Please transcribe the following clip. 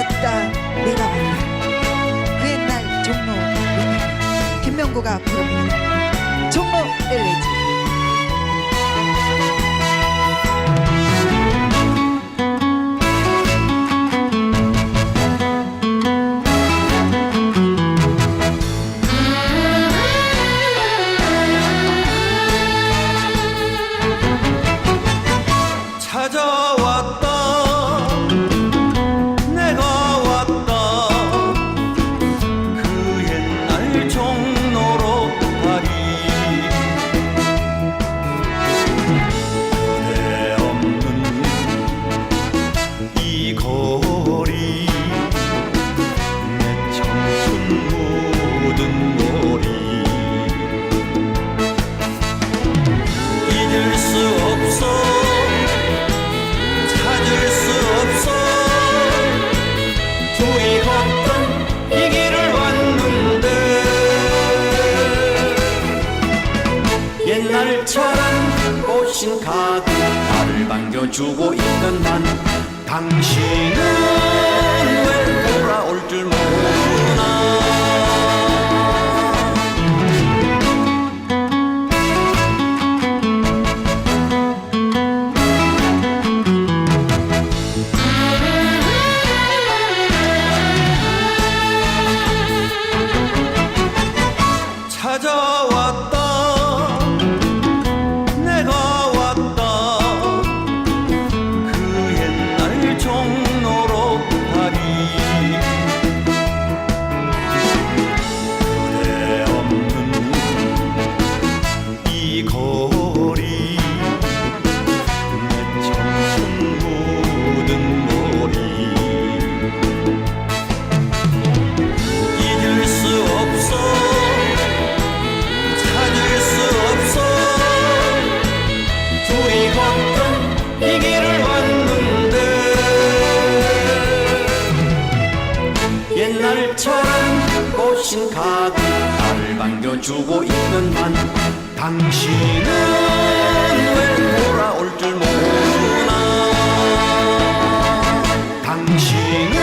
왔다. 내가 왔다. 그 옛날 종로. 김명구가 부릅니다. 종로 엘레지 옛날처럼 꽃신 가득 나를 반겨주고 있는 난 당신은 이 거리 내 청춘 묻은 머리. 잊을 수 없어. 찾을 수 없어. 둘이 걷던 이 길을 왔는데 옛날처럼 꽃신 가득 나를 반겨주고 있는 난 당신은 왜 돌아올 줄 모르나 당신은